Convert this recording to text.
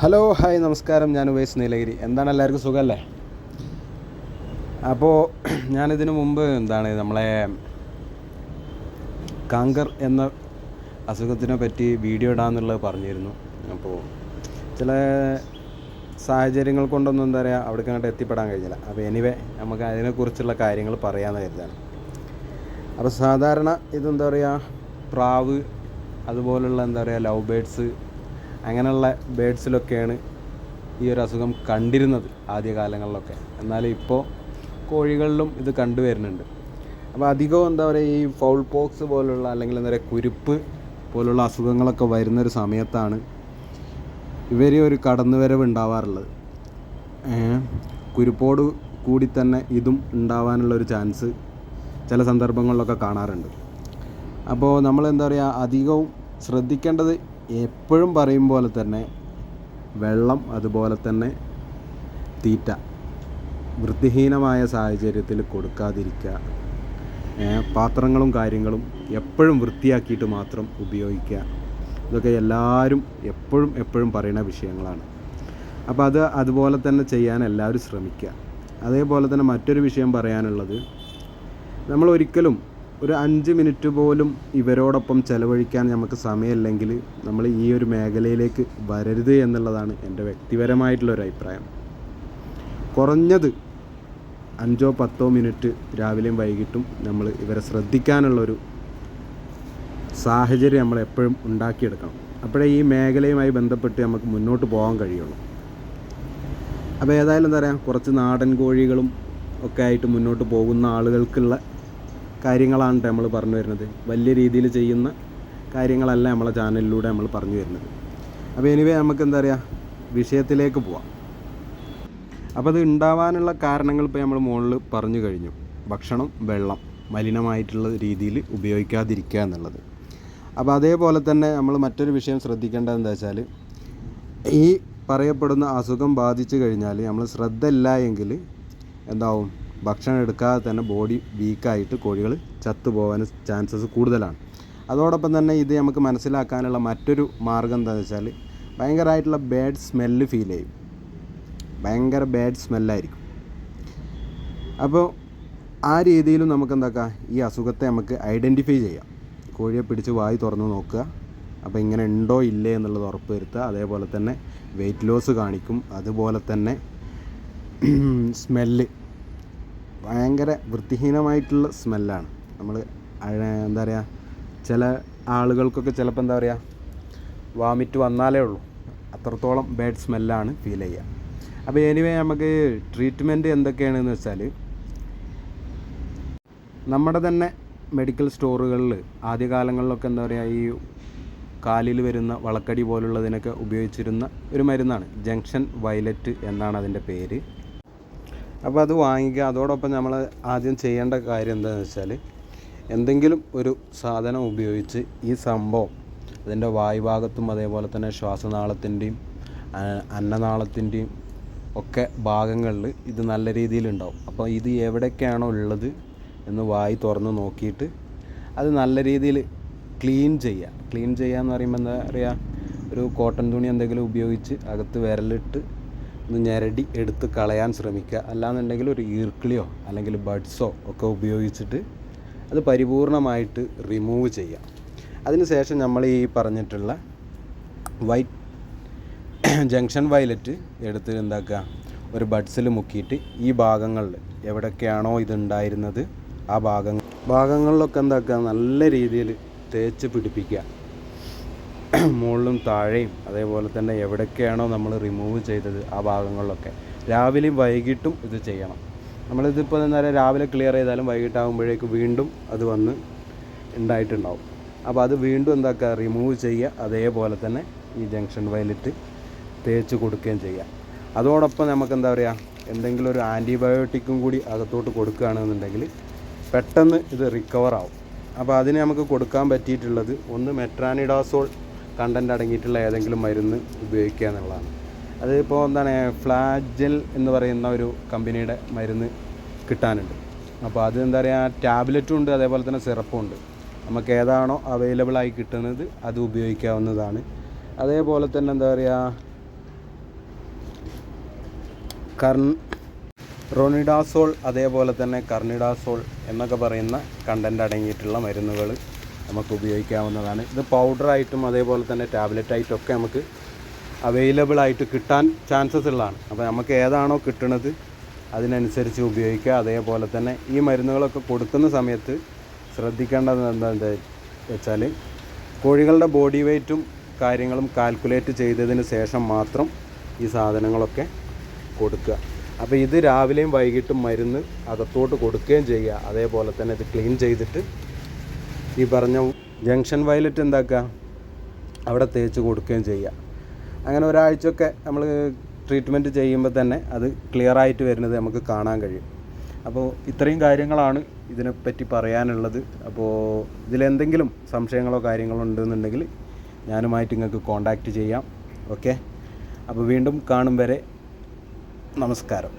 Hello hi നമസ്കാരം. ഞാൻ ഉവൈസ് നീലഗിരി. എന്താണ് എല്ലാവർക്കും സുഖമല്ലേ? അപ്പോൾ ഞാനിതിനു മുമ്പ് എന്താണ് നമ്മളെ കാങ്കർ എന്ന അസുഖത്തിനെ പറ്റി വീഡിയോ ഇടാമെന്നുള്ളത് പറഞ്ഞിരുന്നു. അപ്പോൾ ചില സാഹചര്യങ്ങൾ കൊണ്ടൊന്നും എന്താ പറയുക അവിടേക്ക് അങ്ങോട്ട് എത്തിപ്പെടാൻ കഴിഞ്ഞില്ല. അപ്പോൾ എനിവേ നമുക്ക് അതിനെക്കുറിച്ചുള്ള കാര്യങ്ങൾ പറയാമെന്ന് കരുതാണ്. അപ്പോൾ സാധാരണ ഇതെന്താ പറയുക പ്രാവ് അതുപോലുള്ള എന്താ പറയുക ലവ് ബേഡ്സ് അങ്ങനെയുള്ള ബേഡ്സിലൊക്കെയാണ് ഈ ഒരു അസുഖം കണ്ടിരുന്നത് ആദ്യകാലങ്ങളിലൊക്കെ. എന്നാൽ ഇപ്പോൾ കോഴികളിലും ഇത് കണ്ടുവരുന്നുണ്ട് അപ്പോൾ അധികവും എന്താ പറയുക ഈ ഫൗൾ പോക്സ് പോലുള്ള അല്ലെങ്കിൽ എന്താ പറയുക കുരുപ്പ് പോലുള്ള അസുഖങ്ങളൊക്കെ വരുന്നൊരു സമയത്താണ് ഇവർ ഒരു കടന്നുവരവ് ഉണ്ടാവാറുള്ളത്. കുരുപ്പോട് കൂടി തന്നെ ഇതും ഉണ്ടാവാനുള്ള ഒരു ചാൻസ് ചില സന്ദർഭങ്ങളിലൊക്കെ കാണാറുണ്ട്. അപ്പോൾ നമ്മൾ എന്താ പറയുക അധികവും ശ്രദ്ധിക്കേണ്ടത് എപ്പോഴും പറയും പോലെ തന്നെ വെള്ളം അതുപോലെ തന്നെ തീറ്റ. വൃത്തിഹീനമായ സാഹചര്യത്തിൽ കൊടുക്കാതിരിക്കുക. പാത്രങ്ങളും കാര്യങ്ങളും എപ്പോഴും വൃത്തിയാക്കിയിട്ട് മാത്രം ഉപയോഗിക്കുക. ഇതൊക്കെ എല്ലാവരും എപ്പോഴും എപ്പോഴും പറയുന്ന വിഷയങ്ങളാണ്. അപ്പോൾ അത് അതുപോലെ തന്നെ ചെയ്യാൻ എല്ലാവരും ശ്രമിക്കുക. അതേപോലെ തന്നെ മറ്റൊരു വിഷയം പറയാനുള്ളത് നമ്മൾ ഒരിക്കലും ഒരു അഞ്ച് മിനിറ്റ് പോലും ഇവരോടൊപ്പം ചിലവഴിക്കാൻ നമുക്ക് സമയമില്ലെങ്കിൽ നമ്മൾ ഈ ഒരു മേഖലയിലേക്ക് വരരുത് എന്നുള്ളതാണ് എന്റെ വ്യക്തിപരമായിട്ടുള്ള ഒരു അഭിപ്രായം. കുറഞ്ഞത് അഞ്ചോ പത്തോ മിനിറ്റ് രാവിലെയും വൈകിട്ടും നമ്മൾ ഇവരെ ശ്രദ്ധിക്കാനുള്ളൊരു സാഹചര്യം നമ്മൾ എപ്പോഴും ഉണ്ടാക്കിയെടുക്കണം. അപ്പോഴേ ഈ മേഖലയുമായി ബന്ധപ്പെട്ട് നമുക്ക് മുന്നോട്ട് പോകാൻ കഴിയുള്ളൂ. അപ്പോൾ ഏതായാലും എന്താ പറയുക കുറച്ച് നാടൻ കോഴികളും ഒക്കെ ആയിട്ട് മുന്നോട്ട് പോകുന്ന ആളുകൾക്കുള്ള കാര്യങ്ങളാണ് നമ്മൾ പറഞ്ഞു വരുന്നത്. വലിയ രീതിയിൽ ചെയ്യുന്ന കാര്യങ്ങളല്ല നമ്മളെ ചാനലിലൂടെ നമ്മൾ പറഞ്ഞു വരുന്നത്. അപ്പോൾ എനിവേ നമുക്ക് എന്താ പറയുക വിഷയത്തിലേക്ക് പോവാം. അപ്പോൾ അത് ഉണ്ടാവാനുള്ള കാരണങ്ങൾ ഇപ്പോൾ നമ്മൾ മുകളിൽ പറഞ്ഞു കഴിഞ്ഞു. ഭക്ഷണം വെള്ളം മലിനമായിട്ടുള്ള രീതിയിൽ ഉപയോഗിക്കാതിരിക്കുക എന്നുള്ളത്. അപ്പോൾ അതേപോലെ തന്നെ നമ്മൾ മറ്റൊരു വിഷയം ശ്രദ്ധിക്കേണ്ടത് എന്താ വെച്ചാൽ ഈ പറയപ്പെടുന്ന അസുഖം ബാധിച്ചു കഴിഞ്ഞാൽ നമ്മൾ ശ്രദ്ധ ഇല്ല എങ്കിൽ എന്താവും? ഭക്ഷണം എടുക്കാതെ തന്നെ ബോഡി വീക്കായിട്ട് കോഴികൾ ചത്തുപോകാൻ ചാൻസസ് കൂടുതലാണ്. അതോടൊപ്പം തന്നെ ഇത് നമുക്ക് മനസ്സിലാക്കാനുള്ള മറ്റൊരു മാർഗം എന്താണെന്ന് വെച്ചാൽ ഭയങ്കരമായിട്ടുള്ള ബാഡ് സ്മെല്ല് ഫീൽ ചെയ്യും. ഭയങ്കര ബാഡ് സ്മെല്ലായിരിക്കും അപ്പോൾ ആ രീതിയിലും നമുക്ക് എന്താക്കാം? ഈ അസുഖത്തെ നമുക്ക് ഐഡന്റിഫൈ ചെയ്യാം. കോഴിയെ പിടിച്ച് വായി തുറന്ന് നോക്കുക. അപ്പോൾ ഇങ്ങനെ ഉണ്ടോ ഇല്ലേ എന്നുള്ളത് ഉറപ്പ് വരുത്തുക. അതേപോലെ തന്നെ വെയിറ്റ് ലോസ് കാണിക്കും. അതുപോലെ തന്നെ സ്മെല്ല് ഭയങ്കര വൃത്തിഹീനമായിട്ടുള്ള സ്മെല്ലാണ്. നമ്മൾ എന്താ പറയുക ചില ആളുകൾക്കൊക്കെ ചിലപ്പോൾ എന്താ പറയുക വാമിറ്റ് വന്നാലേ ഉള്ളൂ. അത്രത്തോളം ബാഡ് സ്മെല്ലാണ് ഫീൽ ചെയ്യുക അപ്പോൾ എനിവേ നമുക്ക് ട്രീറ്റ്മെന്റ് എന്തൊക്കെയാണെന്ന് വെച്ചാൽ നമ്മുടെ തന്നെ മെഡിക്കൽ സ്റ്റോറുകളിൽ ആദ്യകാലങ്ങളിലൊക്കെ എന്താ പറയുക ഈ കാലിൽ വരുന്ന വളക്കടി പോലുള്ളതിനൊക്കെ ഉപയോഗിച്ചിരുന്ന ഒരു മരുന്നാണ്. ജംഗ്ഷൻ വയലറ്റ് എന്നാണ് അതിന്റെ പേര്. അപ്പോൾ അത് വാങ്ങിക്കുക. അതോടൊപ്പം നമ്മൾ ആദ്യം ചെയ്യേണ്ട കാര്യം എന്താണെന്ന് വെച്ചാൽ എന്തെങ്കിലും ഒരു സാധനം ഉപയോഗിച്ച് ഈ സംഭവം അതിന്റെ വായുഭാഗത്തും അതേപോലെ തന്നെ ശ്വാസനാളത്തിന്റെയും അന്നനാളത്തിന്റെയും ഒക്കെ ഭാഗങ്ങളിൽ ഇത് നല്ല രീതിയിലുണ്ടാവും അപ്പോൾ ഇത് എവിടേക്കാണോ ഉള്ളത് എന്ന് വായി തുറന്ന് നോക്കിയിട്ട് അത് നല്ല രീതിയിൽ ക്ലീൻ ചെയ്യുക. ക്ലീൻ ചെയ്യുക എന്ന് പറയുമ്പോൾ എന്താ പറയുക? ഒരു കോട്ടൺ തുണി എന്തെങ്കിലും ഉപയോഗിച്ച് അകത്ത് വിരലിട്ട് ഞെരടി എടുത്ത് കളയാൻ ശ്രമിക്കുക. അല്ലാന്നുണ്ടെങ്കിൽ ഒരു ഈർക്കിളിയോ അല്ലെങ്കിൽ ബഡ്സോ ഒക്കെ ഉപയോഗിച്ചിട്ട് അത് പരിപൂർണമായിട്ട് റിമൂവ് ചെയ്യുക അതിനുശേഷം നമ്മൾ ഈ പറഞ്ഞിട്ടുള്ള വൈറ്റ് ജംഗ്ഷൻ വയലറ്റ് എടുത്ത് എന്താക്കുക? ഒരു ബഡ്സിൽ മുക്കിയിട്ട് ഈ ഭാഗങ്ങളിൽ എവിടെയൊക്കെയാണോ ഇതുണ്ടായിരുന്നത് ആ ഭാഗങ്ങൾ ഭാഗങ്ങളിലൊക്കെ എന്താക്കുക? നല്ല രീതിയിൽ തേച്ച് പിടിപ്പിക്കുക. മുകളിലും താഴെയും അതേപോലെ തന്നെ എവിടെയൊക്കെയാണോ നമ്മൾ റിമൂവ് ചെയ്തത് ആ ഭാഗങ്ങളിലൊക്കെ. രാവിലെയും വൈകിട്ടും ഇത് ചെയ്യണം. നമ്മളിതിപ്പോൾ എന്താ രാവിലെ ക്ലിയർ ചെയ്താലും വൈകിട്ടാകുമ്പോഴേക്ക് വീണ്ടും അത് വന്ന് ഉണ്ടായിട്ടുണ്ടാവും അപ്പോൾ അത് വീണ്ടും എന്താക്കുക റിമൂവ് ചെയ്യുക അതേപോലെ തന്നെ ഈ ജംഗ്ഷൻ വയലിറ്റ് തേച്ച് കൊടുക്കുകയും ചെയ്യുക അതോടൊപ്പം നമുക്ക് എന്താ പറയുക എന്തെങ്കിലും ഒരു ആന്റിബയോട്ടിക്കും കൂടി അകത്തോട്ട് കൊടുക്കുകയാണെന്നുണ്ടെങ്കിൽ പെട്ടെന്ന് ഇത് റിക്കവർ ആവും. അപ്പോൾ അതിന് നമുക്ക് കൊടുക്കാൻ പറ്റിയിട്ടുള്ളത് ഒന്ന് മെട്രാനിഡാസോൾ കണ്ടന്റ് അടങ്ങിയിട്ടുള്ള ഏതെങ്കിലും മരുന്ന് ഉപയോഗിക്കുക എന്നുള്ളതാണ്. അതിപ്പോൾ എന്താണ് ഫ്ലാജൽ എന്ന് പറയുന്ന ഒരു കമ്പനിയുടെ മരുന്ന് കിട്ടാനുണ്ട്. അപ്പോൾ അത് എന്താ പറയുക ടാബ്ലറ്റും ഉണ്ട് അതേപോലെ തന്നെ സിറപ്പും ഉണ്ട്. നമുക്ക് ഏതാണോ അവൈലബിളായി കിട്ടുന്നത് അത് ഉപയോഗിക്കാവുന്നതാണ്. അതേപോലെ തന്നെ എന്താ പറയുക കർ റോണിഡാസോൾ അതേപോലെ തന്നെ കർണിഡാസോൾ എന്നൊക്കെ പറയുന്ന കണ്ടന്റ് അടങ്ങിയിട്ടുള്ള മരുന്നുകൾ നമുക്ക് ഉപയോഗിക്കാവുന്നതാണ്. ഇത് പൗഡറായിട്ടും അതേപോലെ തന്നെ ടാബ്ലറ്റായിട്ടൊക്കെ നമുക്ക് അവൈലബിൾ ആയിട്ട് കിട്ടാൻ ചാൻസസ് ഉള്ളതാണ്. അപ്പോൾ നമുക്ക് ഏതാണോ കിട്ടുന്നത് അതിനനുസരിച്ച് ഉപയോഗിക്കുക. അതേപോലെ തന്നെ ഈ മരുന്നുകളൊക്കെ കൊടുക്കുന്ന സമയത്ത് ശ്രദ്ധിക്കേണ്ടത് എന്താണെന്ന് വെച്ചാൽ കോഴികളുടെ ബോഡി വെയ്റ്റും കാര്യങ്ങളും കാൽക്കുലേറ്റ് ചെയ്തതിന് ശേഷം മാത്രം ഈ സാധനങ്ങളൊക്കെ കൊടുക്കുക. അപ്പോൾ ഇത് രാവിലെയും വൈകിട്ടും മരുന്ന് അകത്തോട്ട് കൊടുക്കുകയും ചെയ്യുക. അതേപോലെ തന്നെ ഇത് ക്ലീൻ ചെയ്തിട്ട് ഈ പറഞ്ഞ ജംഗ്ഷൻ വയലറ്റ് എന്താക്കുക അവിടെ തേച്ച് കൊടുക്കുകയും ചെയ്യുക അങ്ങനെ ഒരാഴ്ചയൊക്കെ നമ്മൾ ട്രീറ്റ്മെന്റ് ചെയ്യുമ്പോൾ തന്നെ അത് ക്ലിയർ ആയിട്ട് വരുന്നത് നമുക്ക് കാണാൻ കഴിയും. അപ്പോൾ ഇത്രയും കാര്യങ്ങളാണ് ഇതിനെപ്പറ്റി പറയാനുള്ളത്. അപ്പോൾ ഇതിലെന്തെങ്കിലും സംശയങ്ങളോ കാര്യങ്ങളോ ഉണ്ടെന്നുണ്ടെങ്കിൽ ഞാനുമായിട്ട് നിങ്ങൾക്ക് കോണ്ടാക്റ്റ് ചെയ്യാം. ഓക്കെ അപ്പോൾ വീണ്ടും കാണും വരെ നമസ്കാരം.